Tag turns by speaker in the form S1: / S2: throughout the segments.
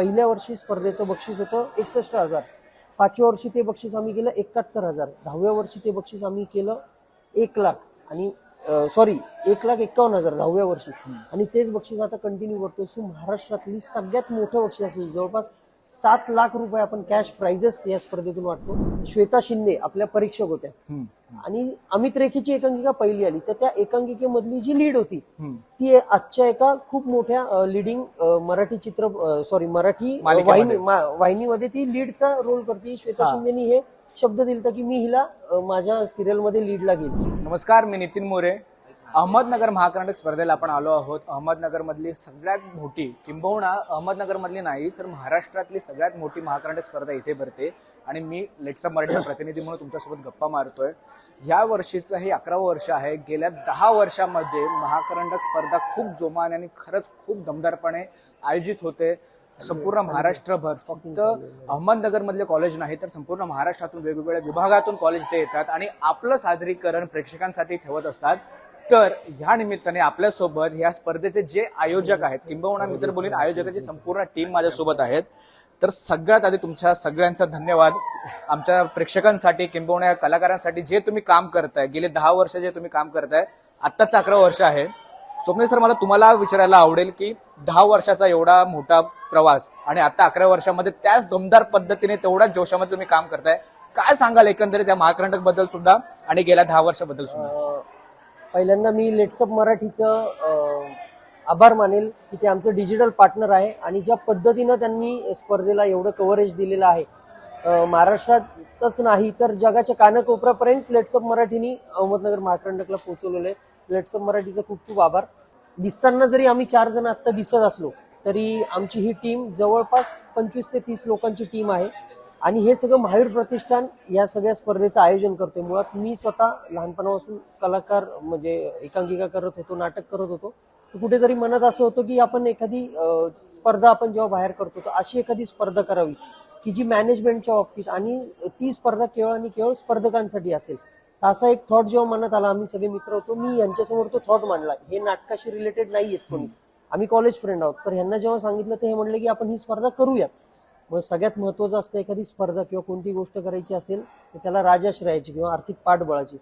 S1: पहिल्या वर्षी स्पर्धेचं बक्षीस होतं एकसष्ट हजार. पाचव्या वर्षी ते बक्षीस आम्ही केलं एकाहत्तर हजार. दहाव्या वर्षी ते बक्षीस आम्ही केलं एक लाख आणि सॉरी एक लाख एक्कावन्न हजार दहाव्या वर्षी. आणि तेच बक्षीस आता कंटिन्यू करतो सो महाराष्ट्रातली सगळ्यात मोठं बक्षीस असेल. जवळपास सात लाख रुपये आपण कॅश प्राइजेस या स्पर्धेतून वाटतो. श्वेता शिंदे आपल्या परीक्षक होत्या. आणि अमित रेखेची एकांकिका पहिली आली. तर त्या एकांकिकेमधली जी लीड होती ती आजच्या एका खूप मोठ्या लिडिंग मराठी चित्र सॉरी मराठी. वाहिनी वाहिनीमध्ये ती लीडचा रोल करते. श्वेता. शिंदेनी हे शब्द दिलता की मी हिला माझ्या सिरियलमध्ये लीडला घेईन.
S2: नमस्कार मी नितीन मोरे. अहमदनगर महाकर्नाटक स्पर्धेला आपण आलो आहोत. अहमदनगर मधली सगळ्यात मोठी किंबहुना अहमदनगर मधली नाही तर महाराष्ट्रातली सगळ्यात मोठी महाकर्नाटक स्पर्धा इथे भरते. आणि मी लेट्सअ मराठीचा प्रतिनिधी म्हणून तुमच्यासोबत गप्पा मारतोय. या वर्षीचं हे अकरावं वर्ष आहे. गेल्या दहा वर्षामध्ये महाकर्नाटक स्पर्धा खूप जोमाने आणि खरंच खूप दमदारपणे आयोजित होते. संपूर्ण महाराष्ट्रभर. फक्त अहमदनगर मधले कॉलेज नाही तर संपूर्ण महाराष्ट्रातून वेगवेगळ्या विभागातून कॉलेज ते येतात आणि आपलं सादरीकरण प्रेक्षकांसाठी ठेवत असतात. तर ह्या निमित्ताने आपल्यासोबत ह्या स्पर्धेचे जे आयोजक आहेत किंबहुना मी तर बोलीन आयोजकाची संपूर्ण टीम माझ्यासोबत आहेत. तर सगळ्यात आधी तुमच्या सगळ्यांचा धन्यवाद. आमच्या प्रेक्षकांसाठी किंबहुना या कलाकारांसाठी जे तुम्ही काम करताय गेले दहा वर्ष जे तुम्ही काम करताय आत्ताच अकरा वर्ष आहे. स्वप्ने सर मला तुम्हाला विचारायला आवडेल की दहा वर्षाचा एवढा मोठा प्रवास आणि आता अकरा वर्षामध्ये त्याच दमदार पद्धतीने तेवढ्याच जोशामध्ये तुम्ही काम करताय. काय सांगाल एकंदरीत त्या महाकर्नाटकबद्दल सुद्धा आणि गेल्या दहा वर्षाबद्दल सुद्धा?
S1: पहिल्यांदा मी लेट्सअप मराठीचं आभार मानेल की ते आमचं डिजिटल पार्टनर आहे आणि ज्या पद्धतीनं त्यांनी स्पर्धेला एवढं कव्हरेज दिलेलं आहे. महाराष्ट्रातच नाही तर जगाच्या कानाकोपऱ्यापर्यंत लेट्सअप मराठीनी अहमदनगर महाकरंडकला पोहोचवलेलं आहे. लेट्सअप मराठीचं खूप खूप आभार. दिसताना जरी आम्ही चार जण आत्ता दिसत असलो तरी आमची ही टीम जवळपास पंचवीस ते तीस लोकांची टीम आहे. आणि हे सगळं महावीर प्रतिष्ठान या सगळ्या स्पर्धेचं आयोजन करते मुळात मी स्वतः लहानपणापासून कलाकार म्हणजे एकांकिका करत होतो नाटक करत होतो. तर कुठेतरी मनात असं होतं की आपण एखादी स्पर्धा आपण जेव्हा बाहेर करतो तर अशी एखादी स्पर्धा करावी की जी मॅनेजमेंटच्या बाबतीत आणि ती स्पर्धा केवळ आणि केवळ स्पर्धकांसाठी असेल. तर असा एक थॉट जेव्हा मनात आला आम्ही सगळे मित्र होतो मी यांच्यासमोर तो थॉट मांडला. हे नाटकाशी रिलेटेड नाही आहेत कोणीच. आम्ही कॉलेज फ्रेंड आहोत. तर ह्यांना जेव्हा सांगितलं तर हे म्हणले की आपण ही स्पर्धा करूयात. मग सगळ्यात महत्त्वाचं असतं एखादी स्पर्धा किंवा कोणती गोष्ट करायची असेल तर त्याला राजाश्रयाची किंवा आर्थिक पाठबळाची.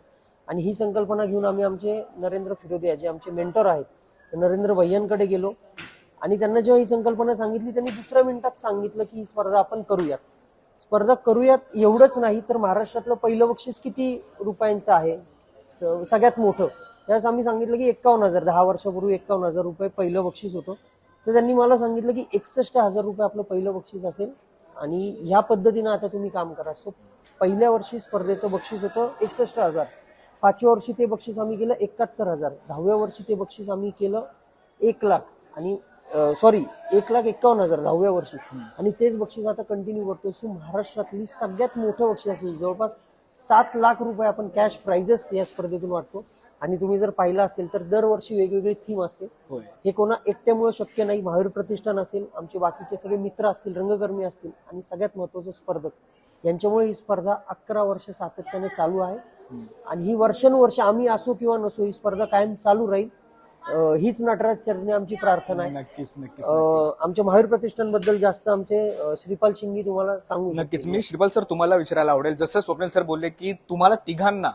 S1: आणि ही संकल्पना घेऊन आम्ही आमचे नरेंद्र फिरोदिया जे आमचे मेंटर आहेत नरेंद्र भैयांकडे गेलो. आणि त्यांना जेव्हा ही संकल्पना सांगितली त्यांनी दुसऱ्या मिनिटात सांगितलं की ही स्पर्धा आपण करूयात. स्पर्धा करूयात एवढंच नाही तर महाराष्ट्रातलं पहिलं बक्षीस किती रुपयांचं आहे? सगळ्यात मोठं. त्यावेळेस आम्ही सांगितलं की एक्कावन्न हजार दहा वर्षापूर्वी एक्कावन्न हजार रुपये पहिलं बक्षीस होतं. तर त्यांनी मला सांगितलं की एकसष्ट हजार रुपये आपलं पहिलं बक्षीस असेल आणि ह्या पद्धतीनं आता तुम्ही काम करा. सो पहिल्या वर्षी स्पर्धेचं बक्षीस होतं एकसष्ट हजार. पाचव्या वर्षी ते बक्षीस आम्ही केलं एकाहत्तर हजार. दहाव्या वर्षी ते बक्षीस आम्ही केलं एक लाख आणि सॉरी एक लाख एक्कावन्न हजार दहाव्या वर्षी. आणि तेच बक्षीस आता कंटिन्यू करतो सो महाराष्ट्रातली सगळ्यात मोठं बक्षीस असेल. जवळपास सात लाख रुपये आपण कॅश प्राइजेस या स्पर्धेतून वाटतो. आणि तुम्ही जर पाहिलं असेल तर दरवर्षी वेगवेगळी थीम असते. हे कोणा एकट्यामुळे शक्य नाही महावीर प्रतिष्ठान असेल आमचे बाकीचे सगळे मित्र असतील रंगकर्मी असतील आणि सगळ्यात महत्वाचं स्पर्धक. यांच्यामुळे ही स्पर्धा अकरा वर्ष सातत्याने चालू आहे. आणि ही वर्षानुवर्ष आम्ही असो किंवा नसो ही स्पर्धा कायम चालू राहील. हीच नटराज चरणी आमची प्रार्थना आहे.
S2: नक्कीच नक्कीच
S1: आमच्या महावीर प्रतिष्ठानबद्दल जास्त आमचे श्रीपाल शिंगी तुम्हाला सांगू
S2: नक्कीच. मी श्रीपाल सर तुम्हाला विचारायला आवडेल. जसं स्वप्नील सर बोलले की तुम्हाला तिघांना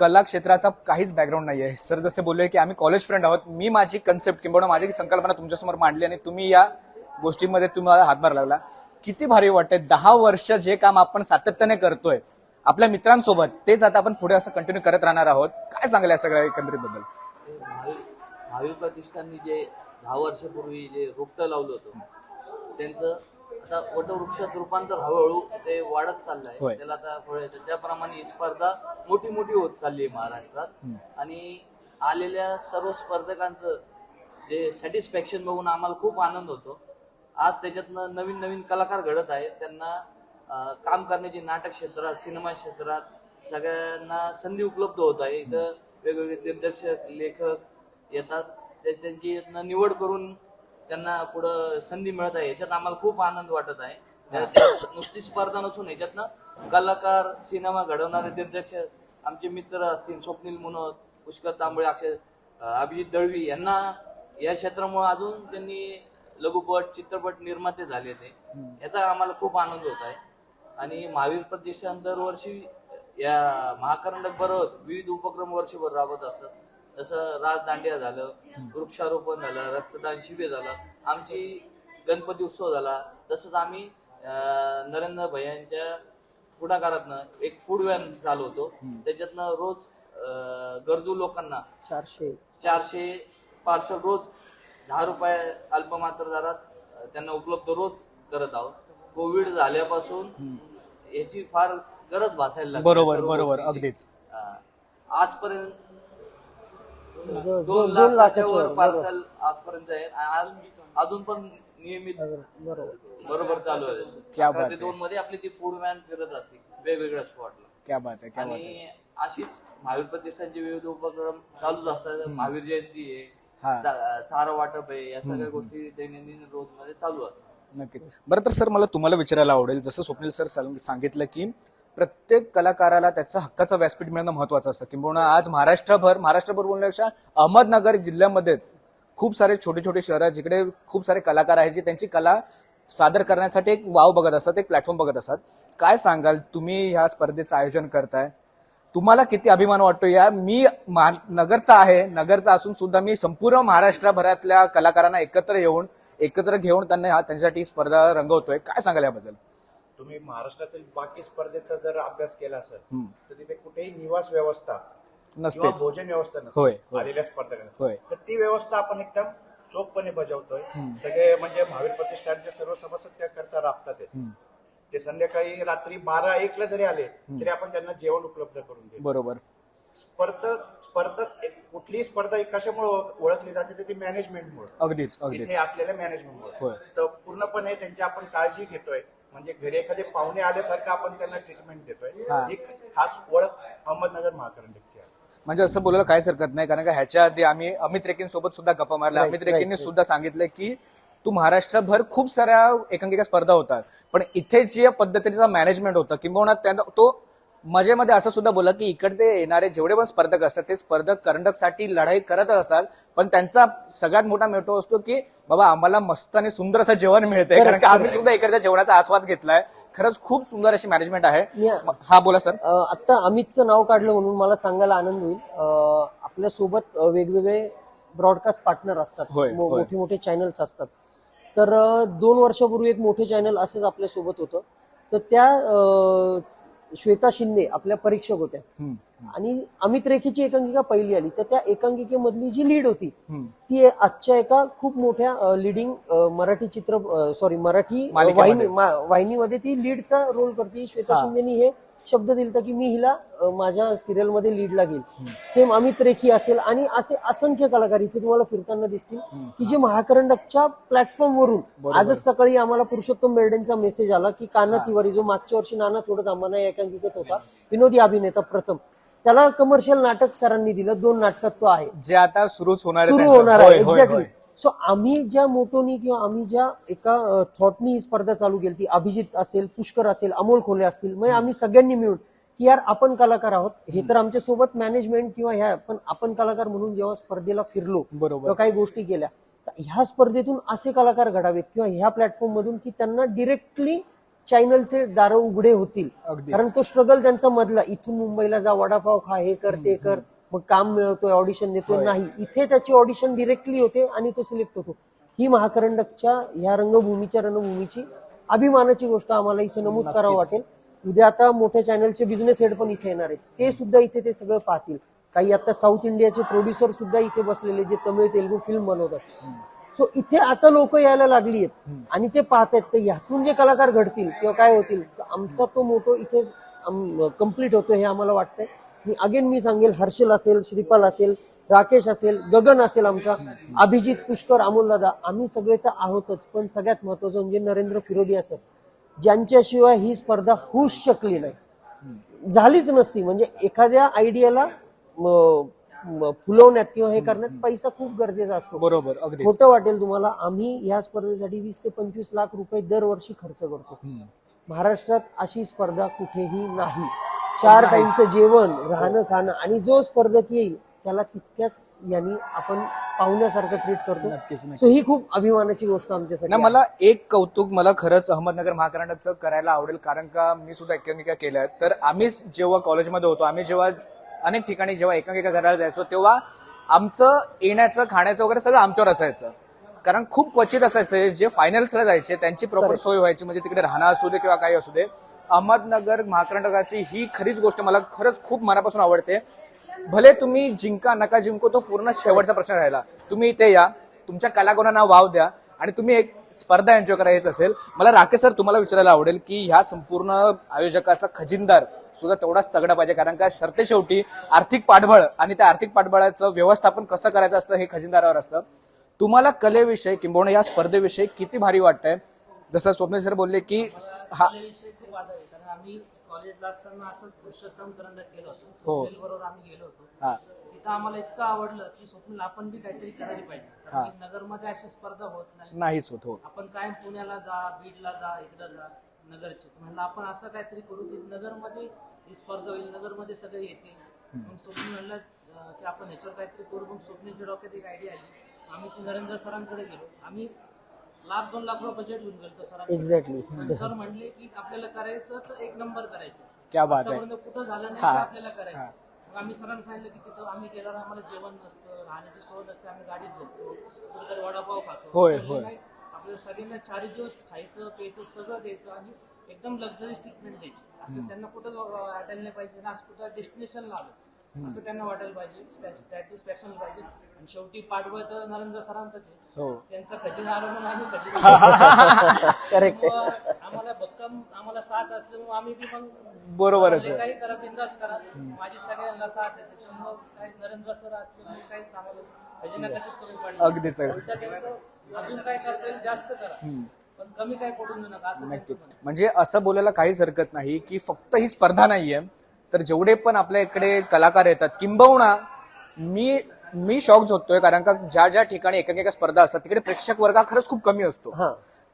S2: कला क्षेत्राचा काहीच बॅकग्राऊंड नाही आहे सर जसे बोलले की आम्ही कॉलेज फ्रेंड आहोत. मी माझी कन्सेप्ट किंवा माझी संकल्पना तुमच्यासमोर मांडली आणि तुम्ही या गोष्टीमध्ये तुम्हाला हातभार लागला किती भारी वाटतंय. दहा वर्ष जे काम आपण सातत्याने करतोय आपल्या मित्रांसोबत तेच आता आपण पुढे असं कंटिन्यू करत राहणार आहोत. काय सांगाल या सगळ्या एकंदरीत भावी
S3: महावीर महावीर प्रतिष्ठाननी जे दहा वर्षापूर्वी जे रोपटं लावलं होतं त्यांचं आता वटवृक्षात रूपांतर हळूहळू ते वाढत चाललंय.
S2: होय.
S3: त्याला आता फळ येतं. त्याप्रमाणे ही स्पर्धा मोठी मोठी होत चालली आहे महाराष्ट्रात. आणि आलेल्या सर्व स्पर्धकांचं जे सॅटिस्फॅक्शन बघून आम्हाला खूप आनंद होतो. आज त्याच्यातनं नवीन नवीन कलाकार घडत आहेत. त्यांना अं, काम करण्याची नाटक क्षेत्रात सिनेमा क्षेत्रात सगळ्यांना संधी उपलब्ध होत आहे. इथं वेगवेगळे दिग्दर्शक लेखक येतात. ते त्यांची यातनं निवड करून त्यांना पुढं संधी मिळत आहे. याच्यात आम्हाला खूप आनंद वाटत आहे. नुसती स्पर्धा नसून याच्यातनं कलाकार सिनेमा घडवणारे दिग्दर्शक आमचे मित्र असतील स्वप्नील मुनोत पुष्कर तांबळे अक्षय अभिजित दळवी यांना या क्षेत्रामुळे अजून त्यांनी लघुपट चित्रपट निर्माते झाले ते. याचा आम्हाला खूप आनंद होत आहे. आणि महावीर प्रतिष्ठान दरवर्षी या महाकर्नाटक बरोबर विविध उपक्रम वर्षभर राबवत असतात. जसं राज दांडिया झालं वृक्षारोपण झालं रक्तदान शिबिर झालं आमची गणपती उत्सव झाला. तसंच आम्ही नरेंद्र भैयांच्या पुढाकारातनं एक फूड व्हॅन चालवतो त्याच्यातनं रोज गरजू लोकांना
S1: चारशे.
S3: चारशे पार्सल रोज दहा रुपये अल्पमात्र दरात त्यांना उपलब्ध रोज करत आहोत. कोविड झाल्यापासून याची फार गरज भासायला लागली.
S2: बरोबर बरोबर. अगदीच.
S3: आजपर्यंत
S1: दोन-
S3: दोन
S1: दोन
S3: लाखाच्या
S1: लाखाच्या
S3: वर
S1: वर,
S3: पार्सल आजपर्यंत आहे. आणि आज अजून पण नियमित
S1: बरोबर
S3: बरोबर. चालू आहे.
S2: क्या
S3: अकरा
S2: बात
S3: ते
S2: आहे.
S3: दोन मध्ये आपली ती फूड व्हॅन फिरत असते. वेगवेगळ्या स्पॉटला
S2: क्या बात आहे क्या बात आहे.
S3: आणि अशीच महावीर प्रतिष्ठानचे विविध उपक्रम चालूच असतात. महावीर जयंती
S2: हा.
S3: आहे चा- चारा वाटप आहे या सगळ्या गोष्टी दैनंदिन रोजमध्ये चालू असतात.
S2: नक्कीच. बरं तर सर मला तुम्हाला विचारायला आवडेल. जसं स्वप्नील सर सांग- सांगितलं की प्रत्येक कलाकाराला त्याचा हक्काचं व्यासपीठ मिळणं महत्वाचं असतं. किंबहुना आज महाराष्ट्रभर महाराष्ट्रभर बोलण्यापेक्षा अहमदनगर जिल्ह्यामध्येच खूप सारे छोटे छोटे शहर आहेत जिकडे खूप सारे कलाकार आहेत जे त्यांची कला सादर करण्यासाठी एक वाव बघत असतात एक प्लॅटफॉर्म बघत असतात. काय सांगाल तुम्ही ह्या स्पर्धेचं आयोजन करताय? तुम्हाला किती अभिमान वाटतो या मी नगरचा आहे नगरचा असून सुद्धा मी संपूर्ण महाराष्ट्रभरातल्या कलाकारांना एकत्र येऊन एकत्र घेऊन त्यांना हा- त्यांच्यासाठी स्पर्धा रंगवतोय. काय सांगाल याबद्दल?
S4: तुम्ही महाराष्ट्रातील बाकी स्पर्धेचा जर अभ्यास केला असेल. तर तिथे कुठेही निवास व्यवस्था किंवा
S2: नसतेच.
S4: भोजन व्यवस्था नसते. आलेल्या स्पर्धकांना. तर ती व्यवस्था आपण एकदम चोखपणे बजावतोय. सगळे म्हणजे महावीर प्रतिष्ठानचे सर्व सभासद त्या करता राबतात. ते संध्याकाळी रात्री बारा एकला जरी आले तरी आपण त्यांना जेवण उपलब्ध करून देतो.
S2: बरोबर.
S4: स्पर्धक स्पर्धक एक कुठलीही स्पर्धा एक कशामुळे ओळख- ओळखली जाते तर ती मॅनेजमेंटमुळे
S2: अगदीच
S4: असलेल्या मॅनेजमेंटमुळे. तर पूर्णपणे त्यांची आपण काळजी घेतोय. म्हणजे घरी एखादे पाहुणे आल्यासारखं आपण त्यांना ट्रीटमेंट देतोय.
S2: ही.
S4: खास ओळख अहमदनगर महाकरंडकची आहे.
S2: म्हणजे असं बोलायला काहीच हरकत नाही कारण का ह्याच्या आधी आम्ही अमित रेकीन सोबत सुद्धा गप्पा मारल्या.
S1: Right,
S2: अमित रेकींनी
S1: right,
S2: सुद्धा सांगितलं की तू महाराष्ट्रभर खूप साऱ्या एकांकिका स्पर्धा होतात पण इथे जी पद्धतीचा मॅनेजमेंट होतं किंबहुना त्यांना तो मजेमध्ये असं सुद्धा बोला की इकडे येणारे जेवढे पण स्पर्धक असतात ते स्पर्धक कर्नाटकसाठी लढाई करतच असतात. पण त्यांचा सगळ्यात मोठा मोठो असतो की बाबा आम्हाला मस्त आणि सुंदर असं जेवण मिळतंय. कारण की आम्ही. सुद्धा इकडच्या जेवणाचा आस्वाद घेतलाय. खरंच खूप सुंदर अशी मॅनेजमेंट आहे. हा बोला सर
S1: अ, आत्ता अमितचं नाव काढलं म्हणून मला सांगायला आनंद होईल. अ, आपल्यासोबत अ, वेगवेगळे ब्रॉडकास्ट पार्टनर असतात. मोठे मोठे चॅनल्स असतात. तर दोन वर्षापूर्वी एक मोठे चॅनल असंच आपल्यासोबत होतं. तर त्या श्वेता शिंदे आपल्या परीक्षक होत्या आणि अमित रेखेची एकांकिका पहिली आली तर त्या एकांकिकेमधली जी लीड होती. ती आजच्या एका खूप मोठ्या लिडिंग मराठी चित्र सॉरी मराठी. वाहिनी वाहिनीमध्ये ती लीडचा रोल करते श्वेता. शिंदेनी हे शब्द दिलता की मी हिला माझ्या सिरियलमध्ये लीडला घेईल सेम अमित रेखी असेल आणि असे असंख्य कलाकार इथे तुम्हाला फिरताना दिसतील की जे महाकरंडकच्या प्लॅटफॉर्म वरून. आजच सकाळी आम्हाला पुरुषोत्तम बेर्डेंचा मेसेज आला की काना तिवारी जो मागच्या वर्षी नाना थोडं थांबाना या एकांकिकेत होता विनोदी अभिनेता प्रथम त्याला कमर्शियल नाटक सरांनी दिलं. दोन नाटकात तो आहे.
S2: जे आता सुरूच होणार
S1: सुरू. होणार आहे. एक्झॅक्टली. सो आम्ही ज्या मोटोनी किंवा आम्ही ज्या एका थॉटनी ही स्पर्धा चालू केली ती अभिजित असेल पुष्कर असेल अमोल खोले असतील म्हणजे आम्ही सगळ्यांनी मिळून की यार आपण कलाकार आहोत हे तर आमच्यासोबत मॅनेजमेंट किंवा ह्या पण आपण कलाकार म्हणून जेव्हा स्पर्धेला फिरलो
S2: बरोबर.
S1: काही गोष्टी केल्या तर ह्या स्पर्धेतून असे कलाकार घडावेत किंवा ह्या प्लॅटफॉर्म मधून की त्यांना डिरेक्टली चॅनलचे दार उघडे होतील. कारण तो स्ट्रगल त्यांचा मधला इथून मुंबईला जा वडापाव खा हे कर ते कर मग काम मिळवतोय ऑडिशन देतोय नाही. इथे त्याची ऑडिशन डिरेक्टली होते आणि तो सिलेक्ट होतो. ही महाकरंडकच्या ह्या रंगभूमीच्या रणभूमीची अभिमानाची गोष्ट आम्हाला इथे नमूद करावं वाटेल. उद्या आता मोठ्या चॅनलचे बिझनेस हेड पण इथे येणार आहेत. ते सुद्धा इथे ते सगळं पाहतील. काही आता साऊथ इंडियाचे प्रोड्युसर सुद्धा इथे बसलेले जे तमिळ तेलुगू फिल्म बनवतात. सो इथे आता लोक यायला लागली आहेत आणि ते पाहत आहेत तर ह्यातून जे कलाकार घडतील किंवा काय होतील आमचा तो मोठो इथे कंप्लीट होतो हे आम्हाला वाटतंय. मी अगेन मी सांगेल हर्षल असेल श्रीपाल असेल राकेश असेल गगन असेल आमचा अभिजित पुष्कर अमोल दादा आम्ही सगळे तर आहोतच पण सगळ्यात महत्वाचं म्हणजे नरेंद्र फिरोदिया सर ज्यांच्याशिवाय ही स्पर्धा होऊच शकली नाही. झालीच नसती म्हणजे एखाद्या आयडियाला फुलवण्यात किंवा हे करण्यात पैसा खूप गरजेचा असतो.
S2: बरोबर
S1: खोटं वाटेल तुम्हाला आम्ही या स्पर्धेसाठी वीस ते पंचवीस लाख रुपये दरवर्षी खर्च करतो. महाराष्ट्रात अशी स्पर्धा कुठेही नाही. चार टाइमचं जेवण राहणं खाणं आणि जो स्पर्धक येईल त्याला तितक्याच यांनी आपण पाहुण्यासारखं ट्रीट करतो.
S2: नक्कीच
S1: सो ही खूप अभिमानाची गोष्ट आमच्यासाठी
S2: नाही
S1: आहे.
S2: मला एक कौतुक मला खरंच अहमदनगर महाकर्नाटकचं करायला आवडेल कारण का मी सुद्धा एकांकिका केल्या. आहेत तर आम्ही जेव्हा कॉलेजमध्ये होतो आम्ही जेव्हा अनेक ठिकाणी जेव्हा एकांकिका करायला जायचो तेव्हा आमचं येण्याचं खाण्याचं वगैरे सगळं आमच्यावर असायचं. कारण खूप क्वचित असायचं जे फायनल्सला जायचे त्यांची प्रॉपर सोय व्हायची म्हणजे तिकडे राहणं असू दे किंवा काही असू दे. अहमदनगर महाकर्नाटकाची ही खरीच गोष्ट मला खरंच खूप मनापासून आवडते. भले तुम्ही जिंका नका जिंको तो पूर्ण शेवटचा प्रश्न राहिला. तुम्ही इथे या तुमच्या कलागुणांना वाव द्या आणि तुम्ही एक स्पर्धा एन्जॉय करायची असेल. मला राकेश सर तुम्हाला विचारायला आवडेल की ह्या संपूर्ण आयोजकाचा खजिनदार सुद्धा तेवढाच तगडा पाहिजे कारण का शर्ते शेवटी आर्थिक पाठबळ आणि त्या आर्थिक पाठबळाचं व्यवस्थापन कसं करायचं असतं हे खजिनदारावर असतं. तुम्हाला कलेविषयी किंबहुना या स्पर्धेविषयी किती भारी वाटतंय? जसं स्वप्नील सर बोलले की हा
S5: आहे. कारण आम्ही कॉलेजला असताना असंच पुरुषोत्तम करंडक केलं
S2: हो.
S5: होतं बरोबर आम्ही गेलो होतो.
S2: हा.
S5: तिथं आम्हाला इतकं आवडलं की स्वप्नील आपण बी काहीतरी करायला पाहिजे.
S2: हा.
S5: नगरमध्ये अशी स्पर्धा होत नाही.
S2: नाहीच होत हो.
S5: आपण कायम पुण्याला जा बीडला जा इकडं जा नगरचे. म्हणलं आपण असं काहीतरी करू की नगरमध्ये ही स्पर्धा होईल नगरमध्ये सगळे येतील. मग स्वप्नील म्हणलं की आपण ह्याच्यावर काहीतरी करू. मग स्वप्नीलच्या डोक्यात एक आयडिया आली. आम्ही ती नरेंद्र सरांकडे गेलो. आम्ही लाख दोन लाख रुपये बजेट घेऊन गेलो सरांकडे.
S1: एक्झॅक्टली
S5: सर म्हणले की आपल्याला करायचं तर एक नंबर करायचं.
S2: क्या बात आहे.
S5: आतापर्यंत कुठं झालं नाही
S2: हा.
S5: आपल्याला करायचं. मग आम्ही सरांना सांगितलं की तिथं आम्ही गेल्यावर आम्हाला जेवण नसतं राहण्याची सोय नसते आम्ही गाडीत झोपतो कुठेतरी वडापाव खातो.
S2: होय, होय.
S5: नाही, आपल्याला सगळ्यांना चार दिवस खायचं प्यायचं सगळं द्यायचं आणि एकदम लक्झरीज ट्रीटमेंट द्यायची. असं त्यांना कुठं वाटायला नाही पाहिजे ना असं कुठं डेस्टिनेशनला आलो. असं त्यांना वाटायला पाहिजे. सॅटिस्फॅक्शन पाहिजे. आणि शेवटी पाठबळ तर नरेंद्र सरांचंच आहे. त्यांचा खजिना आला म्हणून आम्ही खजिना
S1: करेक्ट
S5: आम्हाला भक्कम आम्हाला साथ असल्यामुळे आम्ही बी मग
S2: बरोबरच आहे.
S5: काही करा बिंदास करा. माझी सगळ्यांना साथ आहे. त्याच्यामुळं काही नरेंद्र सर असल्यामुळे काही आम्हाला खजिना कधीच कमी पडला
S2: अगदीच अगदी
S5: उलटं त्यांचं अजून काय करता येईल जास्त करा. पण कमी काय पडून देऊ नका असं त्यांचं
S2: नक्कीच.
S5: म्हणणं आहे.
S2: म्हणजे असं बोलायला काहीच हरकत नाही की फक्त ही स्पर्धा नाहीये. तर जेवढे पण आपल्या इकडे कलाकार येतात किंबहुना मी मी शॉक होतोय कारण का ज्या ज्या ठिकाणी एकाएका स्पर्धा असतात तिकडे प्रेक्षक वर्ग हा खरंच खूप कमी असतो.
S1: हा.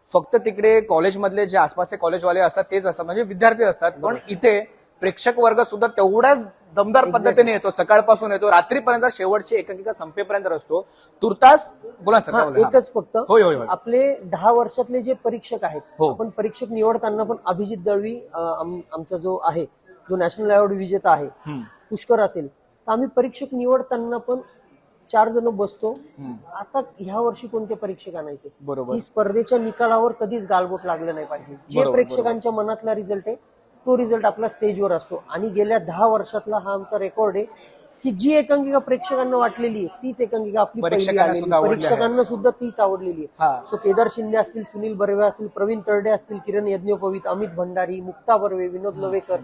S2: फक्त तिकडे कॉलेजमधले जे आसपासचे कॉलेजवाले असतात तेच असतात म्हणजे विद्यार्थी असतात. पण इथे प्रेक्षक वर्ग सुद्धा तेवढाच दमदार पद्धतीने येतो सकाळपासून येतो रात्रीपर्यंत शेवटची एकांकिका संपेपर्यंत असतो तुर्तास बोला सर?
S1: एकच फक्त.
S2: होय, होय.
S1: आपले दहा वर्षातले जे परीक्षक आहेत
S2: हो.
S1: आपण परीक्षक निवडताना पण अभिजित दळवी आमचा जो आहे जो नॅशनल अवॉर्ड विजेता आहे. पुष्कर असेल तर आम्ही परीक्षक निवडताना पण चार जण बसतो. आता ह्या वर्षी कोणते परीक्षक आणायचे?
S2: बरोबर.
S1: ही स्पर्धेच्या निकालावर कधीच गालबोट लागलं नाही पाहिजे. जे प्रेक्षकांच्या मनातला रिझल्ट आहे तो रिझल्ट आपला स्टेजवर असतो. आणि गेल्या दहा वर्षातला हा आमचा रेकॉर्ड आहे. की जी एकांकिका प्रेक्षकांना वाटलेली आहे तीच एकांकिका आपली पहिली
S2: परीक्षकांना
S1: आलेली.
S2: सुद्धा आवडली आहे.
S1: परीक्षकांना सुद्धा तीच आवडलेली
S2: हा.
S1: आहे सो केदार शिंदे असतील सुनील बर्वे असतील प्रवीण तरडे असतील किरण यज्ञोपवीत अमित भंडारी मुक्ता बर्वे विनोद लवेकर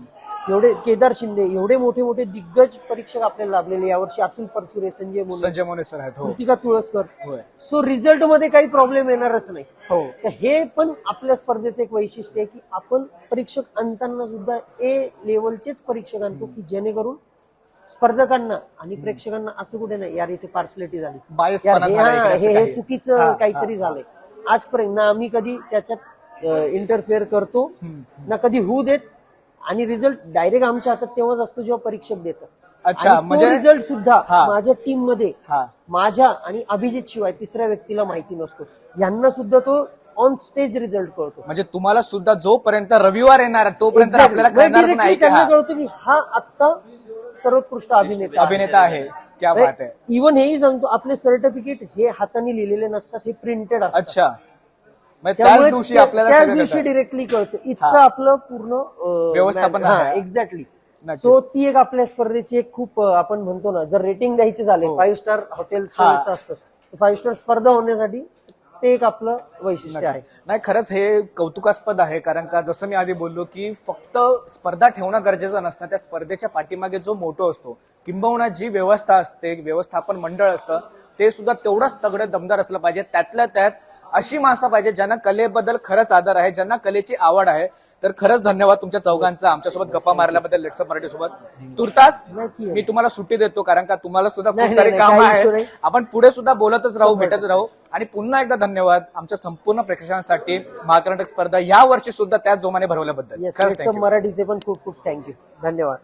S1: एवढे केदार शिंदे एवढे मोठे मोठे दिग्गज परीक्षक आपल्याला लाभलेले यावर्षी अतुल परचुरे संजय
S2: संजय मोने सर आहेत हो.
S1: कृतिका तुळसकर.
S2: होय.
S1: सो रिझल्टमध्ये काही प्रॉब्लेम येणारच नाही.
S2: हो.
S1: तर हे पण आपल्या स्पर्धेचं एक वैशिष्ट्य आहे की आपण परीक्षक आणताना सुद्धा ए लेवलचेच परीक्षक आणतो की जेणेकरून स्पर्धकांना आणि प्रेक्षकांना असं कुठे नाही. यार इथे पार्सलिटी झाली. यार हे- हा, हे हे. चुकीचं काहीतरी झालंय. आजपर्यंत ना आम्ही कधी त्याच्यात इंटरफेअर करतो ना कधी होऊ देत. आणि रिझल्ट डायरेक्ट आमच्या हातात तेव्हाच असतो जेव्हा परीक्षक देतात.
S2: अच्छा, म्हणजे-
S1: रिझल्ट सुद्धा
S2: हा.
S1: माझ्या टीममध्ये
S2: हा.
S1: माझ्या आणि अभिजित शिवाय तिसऱ्या व्यक्तीला माहिती नसतो. यांना सुद्धा तो ऑन स्टेज रिझल्ट कळतो.
S2: म्हणजे तुम्हाला सुद्धा जोपर्यंत रविवार येणार आहे, तोपर्यंत आपल्याला. कळणारच
S1: Directly
S2: नाही. की
S1: त्यांना
S2: हा.
S1: कळतो की हा आता सर्वोत्कृष्ट अभिनेता.
S2: अभिनेता आहे क्या बात आहे
S1: इव्हन हेही सांगतो आपले सर्टिफिकेट हे हाताने लिहिलेले नसतात हे प्रिंटेड असतात
S2: अच्छा म्हणजे
S1: त्यामुळे
S2: त्याच दिवशी आपल्याला
S1: त्याच
S2: सगळं
S1: दिवशी
S2: कळतं.
S1: डिरेक्टली कळतं इतकं आपलं पूर्ण अं,
S2: व्यवस्थापन
S1: हा
S2: आहे.
S1: एक्झॅक्टली
S2: नक्कीच.
S1: सो ती एक आपल्या स्पर्धेची एक खूप अं, आपण म्हणतो ना जर रेटिंग द्यायची झाले
S2: हो.
S1: फाईव्ह स्टार हॉटेल
S2: हा.
S1: असतं फाईव्ह स्टार स्पर्धा होण्यासाठी ते एक आपलं वैशिष्ट्य आहे.
S2: नाही खरंच हे कौतुकास्पद आहे कारण का जसं मी आधी बोललो की फक्त स्पर्धा ठेवणं गरजेचं नसतं त्या स्पर्धेच्या पाठीमागे जो मोठो असतो किंबहुना जी व्यवस्था असते व्यवस्थापन मंडळ असतं ते सुद्धा तेवढंच तगडं दमदार असलं पाहिजे. त्यातल्या त्यात अशी माणसं पाहिजे ज्यांना कलेबद्दल खरंच आदर आहे ज्यांना कलेची आवड आहे. तर खरंच धन्यवाद तुमच्या चौघांचा. आमच्यासोबत गप्पा मारल्याबद्दल लेट्सअप मराठी सोबत तुर्तास. मी तुम्हाला सुट्टी देतो कारण का तुम्हाला सुद्धा खूप सारे काम
S1: काही issue
S2: आहे
S1: नाही.
S2: आपण पुढे सुद्धा बोलतच राहू भेटत राहू. आणि पुन्हा एकदा धन्यवाद आमच्या संपूर्ण प्रेक्षकांसाठी. महाकर्नाटक स्पर्धा या वर्षी सुद्धा त्याच जोमाने भरवल्याबद्दल.
S1: मराठीचे पण खूप खूप थँक्यू धन्यवाद.